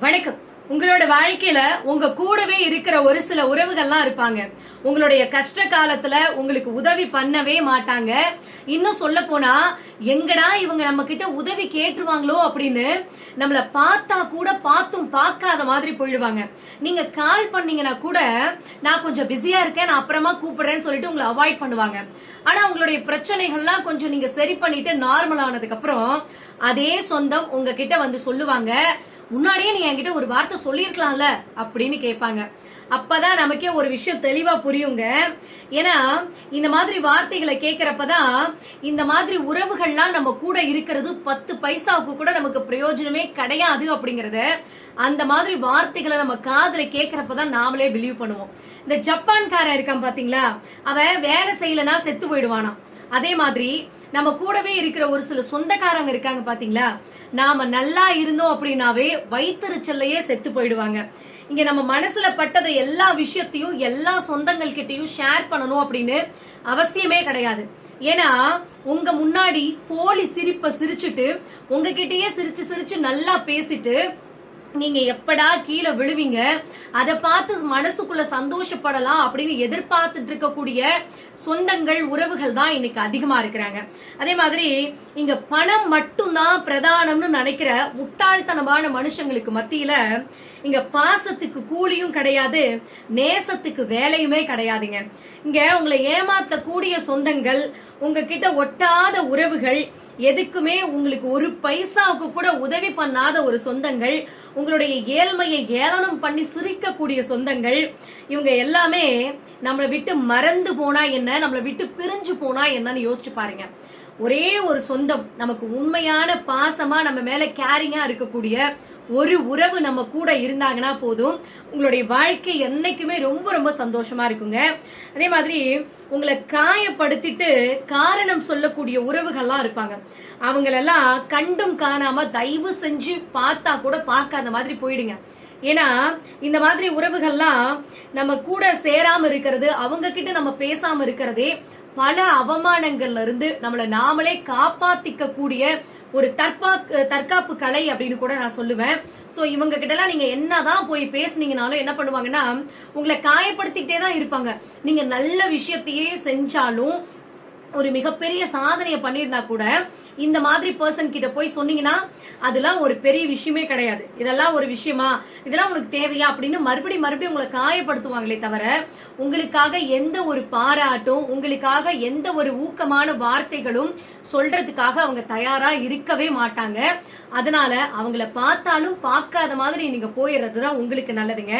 வணக்கம். உங்களோட வாழ்க்கையில உங்க கூடவே இருக்கிற ஒரு சில உறவுகள்லாம் இருப்பாங்க. உங்களுடைய கஷ்ட காலத்துல உங்களுக்கு உதவி பண்ணவே மாட்டாங்க. இன்னும் சொல்ல போனா எங்கடா இவங்க நம்ம கிட்ட உதவி கேட்டுருவாங்களோ அப்படின்னு நம்மள பார்த்தா கூட பார்த்தும் பார்க்காத மாதிரி போயிடுவாங்க. நீங்க கால் பண்ணீங்கன்னா கூட நான் கொஞ்சம் பிஸியா இருக்கேன் நான் அப்புறமா கூப்பிடுறேன்னு சொல்லிட்டு உங்களை அவாய்ட் பண்ணுவாங்க. ஆனா உங்களுடைய பிரச்சனைகள்லாம் கொஞ்சம் நீங்க சரி பண்ணிட்டு நார்மல் ஆனதுக்கு அப்புறம் அதே சொந்தம் உங்ககிட்ட வந்து சொல்லுவாங்க. முன்னாடியே நீ என்கிட்ட ஒரு வார்த்தை சொல்லியிருக்கலாம்ல அப்படின்னு கேட்பாங்க. அப்பதான் நமக்கே ஒரு விஷயம் தெளிவா புரியுங்க. ஏன்னா இந்த மாதிரி வார்த்தைகளை கேட்கறப்பதான் இந்த மாதிரி உறவுகள்லாம் நம்ம கூட இருக்கிறது பத்து பைசாவுக்கு கூட நமக்கு பிரயோஜனமே கிடையாது அப்படிங்கறத அந்த மாதிரி வார்த்தைகளை நம்ம காதல கேட்கறப்பதான் நாமளே பிலீவ் பண்ணுவோம். இந்த ஜப்பான்காரன் இருக்கான் பாத்தீங்களா? அவன் வேலை செய்யலன்னா செத்து போயிடுவானா அதே மாதிரி நம்ம கூடவே இருக்கிற ஒரு சில சொந்தக்காரங்க இருக்காங்க பாத்தீங்களா? நாம நல்லா இருந்தோம் அப்படின்னாவே வயிற்றுச்சல்லையே செத்து போயிடுவாங்க. இங்க நம்ம மனசுல பட்டதை எல்லா விஷயத்தையும் எல்லா சொந்தங்கள் கிட்டையும் ஷேர் பண்ணணும் அப்படின்னு அவசியமே கிடையாது. ஏன்னா உங்க முன்னாடி போலி சிரிப்ப சிரிச்சுட்டு உங்ககிட்டயே சிரிச்சு சிரிச்சு நல்லா பேசிட்டு நீங்க எப்படா கீழே விழுவீங்க? அதை பார்த்து மனசுக்குள்ள சந்தோஷப்படலாம் அப்படின்னு எதிர்பார்த்துட்டு இருக்கக்கூடிய சொந்தங்கள் உறவுகள் தான் இன்னைக்கு அதிகமா இருக்கிறாங்க. அதே மாதிரி இங்க பணம் மட்டும்தான் பிரதானம்னு நினைக்கிற முட்டாள்தனமான மனுஷங்களுக்கு மத்தியில இங்க பாசத்துக்கு கூலியும் கிடையாது நேசத்துக்கு வேலையுமே கிடையாதுங்க. இங்க உங்களை ஏமாத்தக்கூடிய சொந்தங்கள் உங்ககிட்ட ஒட்டாத உறவுகள் எதுக்குமே உங்களுக்கு ஒரு பைசாவுக்கு கூட உதவி பண்ணாத ஒரு சொந்தங்கள் உங்களுடைய ஏழ்மையை ஏளனம் பண்ணி சிரிக்கக்கூடிய சொந்தங்கள் இவங்க எல்லாமே நம்மளை விட்டு மறந்து போனா என்ன நம்மளை விட்டு பிரிஞ்சு போனா என்னன்னு யோசிச்சு பாருங்க. ஒரே ஒரு சொந்தம் நமக்கு உண்மையான பாசமா நம்ம மேல கேரிங்கா இருக்கக்கூடிய ஒரு உறவு நம்ம கூட இருந்தாங்கன்னா போதும். உங்களுடைய வாழ்க்கை என்னைக்குமே ரொம்ப ரொம்ப சந்தோஷமா இருக்குங்க. அதே மாதிரி உங்களை காயப்படுத்திட்டு காரணம் சொல்லக்கூடிய உறவுகள்லாம் இருப்பாங்க. அவங்களெல்லாம் கண்டும் காணாம தயவு செஞ்சு பார்த்தா கூட பார்க்காத மாதிரி போயிடுங்க. ஏன்னா இந்த மாதிரி உறவுகள்லாம் நம்ம கூட சேராம இருக்கிறது அவங்க கிட்ட நம்ம பேசாம இருக்கிறதே பல அவமானங்கள்ல இருந்து நம்மளை நாமளே காப்பாத்திக்க கூடிய ஒரு தற்பா தற்காப்பு கலை அப்படின்னு கூட நான் சொல்லுவேன். சோ இவங்க கிட்ட எல்லாம் நீங்க என்னதான் போய் பேசுனீங்கனாலும் என்ன பண்ணுவாங்கன்னா உங்களை காயப்படுத்திக்கிட்டே தான் இருப்பாங்க. நீங்க நல்ல விஷயத்தையே செஞ்சாலும் ஒரு மிகப்பெரிய சாதனையை பண்ணியிருந்தா கூட இந்த மாதிரி பர்சன் கிட்ட போய் சொன்னீங்கன்னா அதெல்லாம் ஒரு பெரிய விஷயமே கிடையாது. இதெல்லாம் ஒரு விஷயமா? இதெல்லாம் உனக்கு தேவையா? அப்படின்னு மறுபடியும் மறுபடியும் உங்களை காயப்படுத்துவாங்களே தவிர உங்களுக்காக எந்த ஒரு பாராட்டும் உங்களுக்காக எந்த ஒரு ஊக்கமான வார்த்தைகளும் சொல்றதுக்காக அவங்க தயாரா இருக்கவே மாட்டாங்க. அதனால அவங்கள பார்த்தாலும் பார்க்காத மாதிரி நீங்க போயிடுறதுதான் உங்களுக்கு நல்லதுங்க.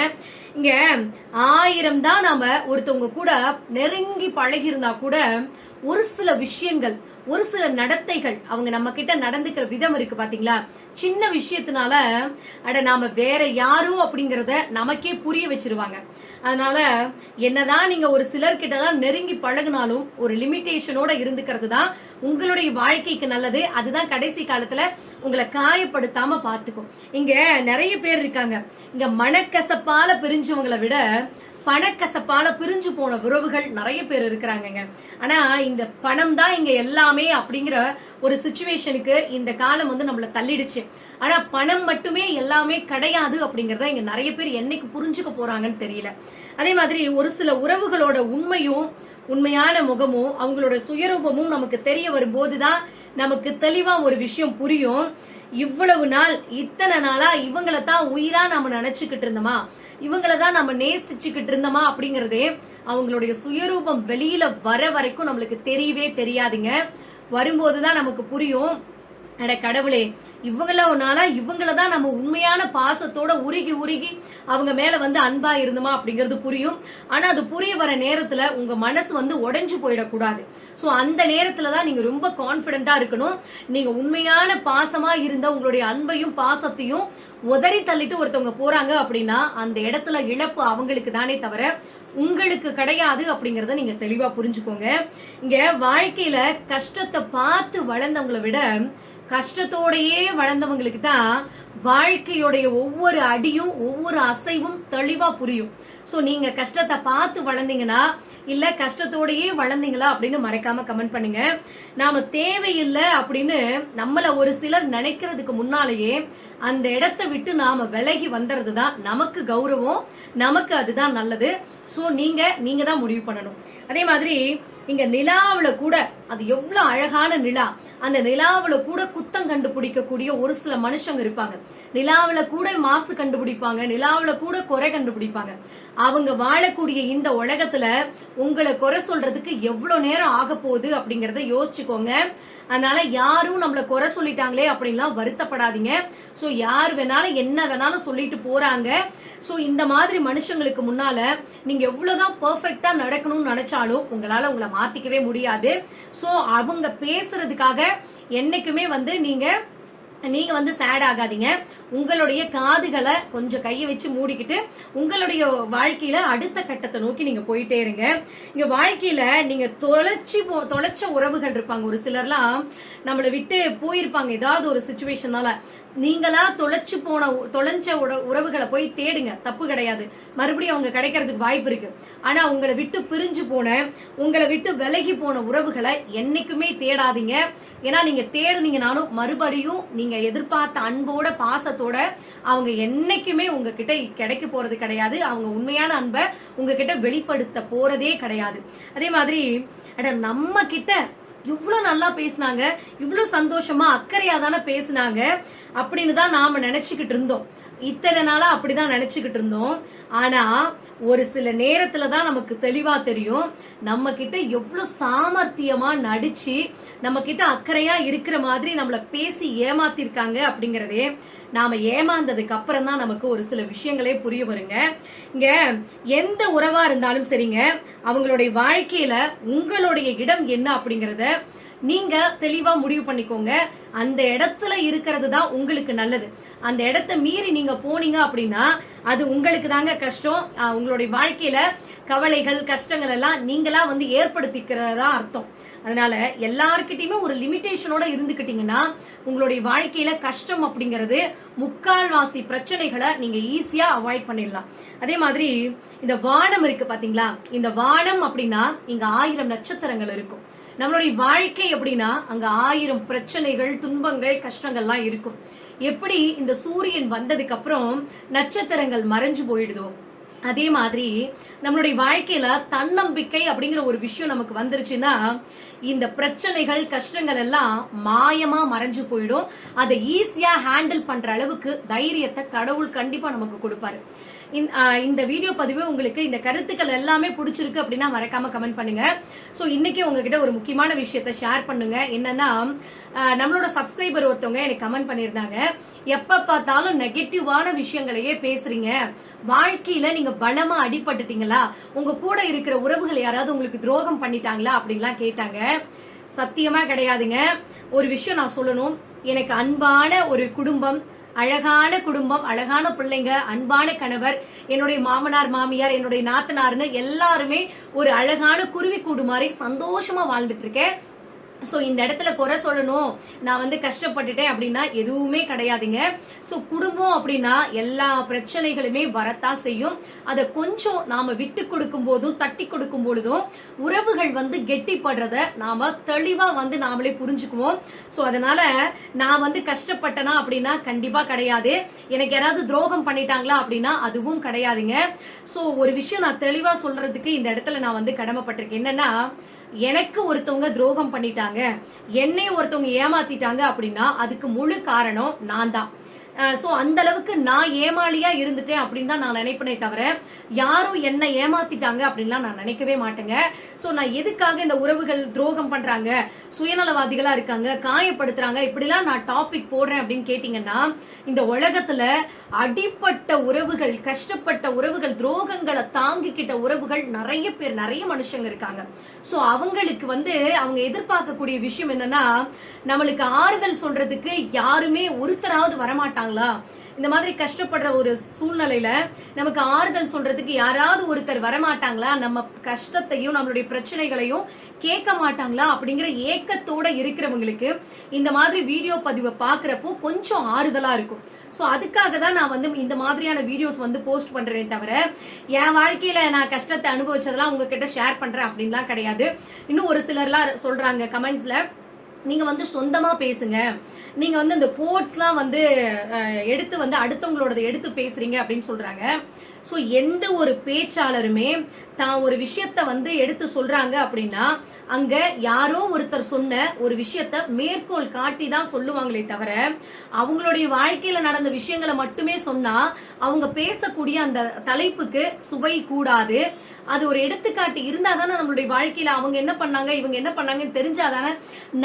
இங்க ஆயிரம் தான் நாம ஒருத்தவங்க கூட நெருங்கி பழகி இருந்தா கூட ஒரு சில விஷயங்கள் ஒரு சில நடத்தைகள் அவங்க நம்ம கிட்ட நடந்துக்கிற விதம் இருக்கு பாத்தீங்களா? சின்ன விஷயத்தினால அட நாம வேற யாரும் அப்படிங்கறத நமக்கே புரிய வச்சிருவாங்க. அதனால என்னதான் நீங்க ஒரு சிலர்கிட்ட தான் நெருங்கி பழகினாலும் ஒரு லிமிட்டேஷனோட இருந்துக்கிறது தான் உங்களுடைய வாழ்க்கைக்கு நல்லது. அதுதான் கடைசி காலத்துல உங்களை காயப்படுத்தாம பாத்துக்கும் இங்க நிறைய பேர் இருக்காங்க. இங்க மனக்கசப்பால பிரிஞ்சவங்களை விட பணக்கசப்பால பிரிஞ்சு போன உறவுகள் நிறைய பேர் இருக்கிறாங்கங்க. ஆனா இந்த பணம் தான் இங்க எல்லாமே அப்படிங்கிற ஒரு சுச்சுவேஷனுக்கு இந்த காலம் வந்து நம்மள தள்ளிடுச்சு. ஆனா பணம் மட்டுமே எல்லாமே கிடையாது அப்படிங்கறத இங்க நிறைய பேர் என்னைக்கு புரிஞ்சுக்க போறாங்கன்னு தெரியல. அதே மாதிரி ஒரு சில உறவுகளோட உண்மையும் உண்மையான முகமும் அவங்களோட சுயரூபமும் நமக்கு தெரிய வரும்போதுதான் நமக்கு தெளிவா ஒரு விஷயம் புரியும். இவ்வளவு நாள் இத்தனை நாளா இவங்களை தான் உயிரா நாம நினைச்சுக்கிட்டு இருந்தோமா? இவங்கள தான் நம்ம நேசிச்சுக்கிட்டு இருந்தோமா அப்படிங்கறதே அவங்களுடைய சுயரூபம் வெளியில வர வரைக்கும் நம்மளுக்கு தெரியவே தெரியாதுங்க. வரும்போதுதான் நமக்கு புரியும். அட கடவுளே இவங்கள ஒன்னால இவங்கள தான் நம்ம உண்மையான பாசத்தோட உருகி உருகி அவங்க மேல வந்து அன்பா இருந்துமா அப்படிங்கிறது புரியும். ஆனா அது புரிய வர நேரத்துல உங்க மனசு வந்து உடைஞ்சு போயிடக்கூடாது. சோ அந்த நேரத்துல தான் நீங்க ரொம்ப கான்பிடண்டா இருக்கணும். நீங்க உண்மையான பாசமா இருந்த உங்களுடைய அன்பையும் பாசத்தையும் உதறி தள்ளிட்டு ஒருத்தவங்க போறாங்க அப்படின்னா அந்த இடத்துல இழப்பு அவங்களுக்கு தானே தவிர உங்களுக்கு கிடையாது அப்படிங்கறத நீங்க தெளிவா புரிஞ்சுக்கோங்க. இங்க வாழ்க்கையில கஷ்டத்தை பார்த்து வளர்ந்தவங்களை விட கஷ்டத்தோடையே வளர்ந்தவங்களுக்கு தான் வாழ்க்கையுடைய ஒவ்வொரு அடியும் ஒவ்வொரு அசைவும் தெளிவா புரியும். சோ நீங்க கஷ்டத்தை பார்த்து வளர்ந்தீங்கன்னா இல்ல கஷ்டத்தோடயே வளர்ந்தீங்களா அப்படின்னு மறைக்காம கமெண்ட் பண்ணுங்க. நாம தேவையில்லை அப்படின்னு நம்மள ஒரு சிலர் நினைக்கிறதுக்கு முன்னாலேயே அந்த இடத்த விட்டு நாம விலகி வந்துறது தான் நமக்கு கௌரவம் நமக்கு அதுதான் நல்லது. சோ நீங்க நீங்க தான் முடிவு பண்ணணும். அதே மாதிரி இங்க நிலாவில் கூட அது எவ்வளவு அழகான நிலா. அந்த நிலாவில் கூட குத்தம் கண்டுபிடிக்கக்கூடிய ஒரு சில மனுஷங்க இருப்பாங்க. நிலாவில் கூட மாசு கண்டுபிடிப்பாங்க நிலாவில் கூட குறை கண்டுபிடிப்பாங்க. அவங்க வாழக்கூடிய இந்த உலகத்துல உங்களை குறை சொல்றதுக்கு எவ்வளவு நேரம் ஆக போகுது அப்படிங்கறத யோசிச்சுக்கோங்க. அதனால யாரும் நம்மள குறை சொல்லிட்டாங்களே அப்படின்லாம் வருத்தப்படாதீங்க. ஸோ யார் வேணாலும் என்ன வேணாலும் சொல்லிட்டு போறாங்க. ஸோ இந்த மாதிரி மனுஷங்களுக்கு முன்னால நீங்க எவ்வளவுதான் பெர்ஃபெக்ட்டா நடக்கணும்னு நினைச்சாலும் உங்களால உங்களை மாத்திக்கவே முடியாது. ஸோ அவங்க பேசுறதுக்காக என்னைக்குமே வந்து நீங்க நீங்க வந்து சேட் ஆகாதீங்க. உங்களுடைய காதுகளை கொஞ்சம் கையை வச்சு மூடிக்கிட்டு உங்களுடைய வாழ்க்கையில அடுத்த கட்டத்தை நோக்கி நீங்க போயிட்டே இருங்க. இங்க வாழ்க்கையில நீங்க தொலைச்சி போ தொலைச்ச உறவுகள் இருப்பாங்க. ஒரு சிலர்லாம் நம்மளை விட்டு போயிருப்பாங்க. ஏதாவது ஒரு சுச்சுவேஷனால நீங்களா தொலைச்சு போன உ- தொலைஞ்ச உறவுகளை போய் தேடுங்க. தப்பு கிடையாது. மறுபடியும் அவங்க கிடைக்கிறதுக்கு வாய்ப்பு இருக்கு. ஆனா உங்களை விட்டு பிரிஞ்சு போன உங்களை விட்டு விலகி போன உறவுகளை என்னைக்குமே தேடாதீங்க. ஏன்னா நீங்க தேடுனீங்கனாலும் மறுபடியும் நீங்க எதிர்பார்த்த அன்போட பாசத்தோட அவங்க என்னைக்குமே உங்ககிட்ட கிடைக்க போறது கிடையாது. அவங்க உண்மையான அன்பை உங்ககிட்ட வெளிப்படுத்த போறதே கிடையாது. அதே மாதிரி அட நம்ம கிட்ட இவ்வளவு நல்லா பேசுனாங்க இவ்வளவு சந்தோஷமா அக்கறையா தானே பேசுனாங்க அப்படின்னு தான் நாம நினைச்சுக்கிட்டு இருந்தோம். இத்தனை நாளா அப்படிதான் நினைச்சுக்கிட்டு இருந்தோம். ஆனா ஒரு சில நேரத்துல தான் நமக்கு தெளிவா தெரியும். நம்ம கிட்ட எவ்வளவு சாமர்த்தியமா நடிச்சு நம்ம கிட்ட அக்கறையா இருக்கிற மாதிரி நம்மள பேசி ஏமாத்திருக்காங்க அப்படிங்கறதே நாம ஏமாந்ததுக்கு அப்புறம் தான் நமக்கு ஒரு சில விஷயங்களே புரிய வருங்க. இங்க எந்த உறவா இருந்தாலும் சரிங்க அவங்களுடைய வாழ்க்கையில உங்களுடைய இடம் என்ன அப்படிங்கறத நீங்க தெளிவா முடிவு பண்ணிக்கோங்க. அந்த இடத்துல இருக்கிறது தான் உங்களுக்கு நல்லது. அந்த இடத்த மீறி நீங்க போனீங்க அப்படின்னா அது உங்களுக்கு தாங்க கஷ்டம். உங்களுடைய வாழ்க்கையில கவலைகள் கஷ்டங்கள் எல்லாம் நீங்களா வந்து ஏற்படுத்திக்கிறதா அர்த்தம். அதனால எல்லார்கிட்டயுமே ஒரு லிமிட்டேஷனோட இருந்துக்கிட்டீங்கன்னா உங்களுடைய வாழ்க்கையில கஷ்டம் அப்படிங்கிறது முக்கால்வாசி பிரச்சனைகளை நீங்க ஈஸியா அவாய்ட் பண்ணிடலாம். அதே மாதிரி இந்த வானம் இருக்கு பாத்தீங்களா? இந்த வானம் அப்படின்னா இங்க ஆயிரம் நட்சத்திரங்கள் இருக்கும். நம்மளுடைய வாழ்க்கை அப்படின்னா அங்க ஆயிரம் பிரச்சனைகள் துன்பங்கள் கஷ்டங்கள்லாம் இருக்கும். எப்படி இந்த சூரியன் வந்ததுக்கு அப்புறம் நட்சத்திரங்கள் மறைஞ்சு போயிடுதோ? அதே மாதிரி நம்மளுடைய வாழ்க்கையில தன்னம்பிக்கை அப்படிங்கிற ஒரு விஷயம் நமக்கு வந்துருச்சுன்னா இந்த பிரச்சனைகள் கஷ்டங்கள் எல்லாம் மாயமா மறைஞ்சு போயிடும். அதை ஈஸியா ஹேண்டில் பண்ற அளவுக்கு தைரியத்தை கடவுள் கண்டிப்பா நமக்கு கொடுப்பாரு. இந்த- இந்த வீடியோ பதிவு உங்களுக்கு இந்த கருத்துக்கள் எல்லாமே பிடிச்சிருக்கு அப்படின்னா மறக்காம கமெண்ட் பண்ணுங்க. சோ இன்னைக்கு உங்ககிட்ட ஒரு முக்கியமான விஷயத்த ஷேர் பண்ணுங்க. என்னன்னா நம்மளோட சப்ஸ்கிரைபர் ஒருத்தவங்க எனக்கு கமெண்ட் பண்ணியிருந்தாங்க. எப்ப பார்த்தாலும் நெகட்டிவான விஷயங்களையே பேசுறீங்க. வாழ்க்கையில நீங்க பலமா அடிபட்டுட்டீங்களா? உங்க கூட இருக்கிற உறவுகள் யாராவது உங்களுக்கு துரோகம் பண்ணிட்டாங்களா அப்படின்லாம் கேட்டாங்க. சத்தியமா கிடையாதுங்க. ஒரு விஷயம் நான் சொல்லணும். எனக்கு அன்பான ஒரு குடும்பம் அழகான குடும்பம் அழகான பிள்ளைங்க அன்பான கணவர் என்னுடைய மாமனார் மாமியார் என்னுடைய நாத்தனார்னு எல்லாருமே ஒரு அழகான குருவி கூடு மாதிரி சந்தோஷமா வாழ்ந்துட்டு இருக்கேன். ஸோ இந்த இடத்துல குறை சொல்லணும். நான் வந்து கஷ்டப்பட்டுட்டேன் அப்படின்னா எதுவுமே கிடையாதுங்க. ஸோ குடும்பம் அப்படின்னா எல்லா பிரச்சனைகளுமே வரத்தான் செய்யும். அதை கொஞ்சம் நாம விட்டு கொடுக்கும் போதும் தட்டி கொடுக்கும் பொழுதும் உறவுகள் வந்து கெட்டிப்படுறத நாம தெளிவா வந்து நாமளே புரிஞ்சுக்குவோம். ஸோ அதனால நான் வந்து கஷ்டப்பட்டனா அப்படின்னா கண்டிப்பா கிடையாது. எனக்கு யாராவது துரோகம் பண்ணிட்டாங்களா அப்படின்னா அதுவும் கிடையாதுங்க. ஸோ ஒரு விஷயம் நான் தெளிவா சொல்றதுக்கு இந்த இடத்துல நான் வந்து கடமைப்பட்டிருக்கேன். என்னன்னா எனக்கு ஒருத்தவங்க துரோகம் பண்ணிட்டாங்க. என்னை ஒருத்தவங்க ஏமாத்திட்டாங்க அப்படின்னா அதுக்கு முழு காரணம் நான் தான் ஸோ அந்த அளவுக்கு நான் ஏமாளியா இருந்துட்டேன் அப்படின்னு தான் நான் நினைப்பனே தவிர யாரும் என்னை ஏமாத்திட்டாங்க அப்படின்லாம் நான் நினைக்கவே மாட்டேங்க. ஸோ நான் எதுக்காக இந்த உறவுகள் துரோகம் பண்றாங்க? சுயநலவாதிகளா இருக்காங்க காயப்படுத்துறாங்க இப்படிலாம் நான் டாபிக் போடுறேன் அப்படின்னு கேட்டீங்கன்னா இந்த உலகத்துல அடிப்பட்ட உறவுகள் கஷ்டப்பட்ட உறவுகள் துரோகங்களை தாங்கிக்கிட்ட உறவுகள் நிறைய பேர் நிறைய மனுஷங்க இருக்காங்க. சோ அவங்களுக்கு வந்து அவங்க எதிர்பார்க்கக்கூடிய விஷயம் என்னன்னா நம்மளுக்கு ஆறுதல் சொல்றதுக்கு யாருமே ஒருத்தராவது வரமாட்டாங்களா? இந்த மாதிரி கஷ்டப்படுற ஒரு சூழ்நிலையில நமக்கு ஆறுதல் சொல்றதுக்கு யாராவது ஒருத்தர் வரமாட்டாங்களா? நம்ம கஷ்டத்தையும் நம்மளுடைய பிரச்சனைகளையும் கேட்க மாட்டாங்களா? அப்படிங்கிற ஏக்கத்தோட இருக்கிறவங்களுக்கு இந்த மாதிரி வீடியோ பதிவை பாக்குறப்போ கொஞ்சம் ஆறுதலா இருக்கும். ஸோ அதுக்காக தான் நான் வந்து இந்த மாதிரியான வீடியோஸ் வந்து போஸ்ட் பண்றேனே தவிர என் வாழ்க்கையில நான் கஷ்டத்தை அனுபவிச்சதெல்லாம் உங்ககிட்ட ஷேர் பண்றேன் அப்படின்லாம் கிடையாது. இன்னும் ஒரு சிலர்லாம் சொல்றாங்க கமெண்ட்ஸ்ல நீங்க வந்து சொந்தமா பேசுங்க. நீங்க வந்து இந்த கோட்ஸ்லாம் வந்து எடுத்து வந்து அடுத்தவங்களோட எடுத்து பேசுறீங்க அப்படின்னு சொல்றாங்க. ஸோ எந்த ஒரு பேச்சாளருமே தான் ஒரு விஷயத்த வந்து எடுத்து சொல்றாங்க அப்படின்னா அங்க யாரோ ஒருத்தர் சொன்ன ஒரு விஷயத்த மேற்கோள் காட்டி தான் சொல்லுவாங்களே தவிர அவங்களுடைய வாழ்க்கையில நடந்த விஷயங்களை மட்டுமே சொன்னா அவங்க பேசக்கூடிய அந்த தலைப்புக்கு சுவை கூடாது. அது ஒரு எடுத்துக்காட்டு இருந்தா தானே நம்மளுடைய வாழ்க்கையில அவங்க என்ன பண்ணாங்க இவங்க என்ன பண்ணாங்கன்னு தெரிஞ்சாதானே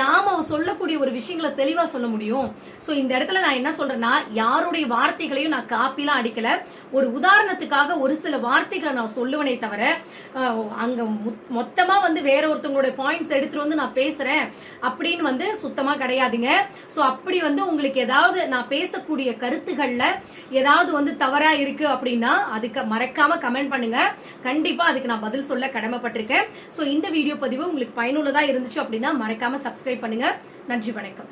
நாம சொல்லக்கூடிய ஒரு விஷயங்களை தெளிவா சொல்ல முடியும். சோ இந்த இடத்துல நான் என்ன சொல்றேன்னா யாருடைய வார்த்தைகளையும் நான் காப்பிலாம் அடிக்கல. ஒரு உதாரணத்துக்காக ஒரு சில வார்த்தைகளை நான் சொல்லுவனே தவிர அங்க மொத்தமா வந்து வேற ஒருத்தவங்களுடைய பாயிண்ட்ஸ் எடுத்துட்டு வந்து நான் பேசுறேன் அப்படின்னு வந்து சுத்தமா கிடையாதுங்க. சோ அப்படி வந்து உங்களுக்கு ஏதாவது நான் பேசக்கூடிய கருத்துக்கள்ல ஏதாவது வந்து தவறா இருக்கு அப்படின்னா அதுக்கு மறக்காம கமெண்ட் பண்ணுங்க. கண்டிப்பா அதுக்கு நான் பதில் சொல்ல கடமைப்பட்டிருக்கேன். சோ இந்த வீடியோ பதிவு உங்களுக்கு பயனுள்ளதா இருந்துச்சு அப்படின்னா மறக்காம சப்ஸ்கிரைப் பண்ணுங்க. நன்றி வணக்கம்.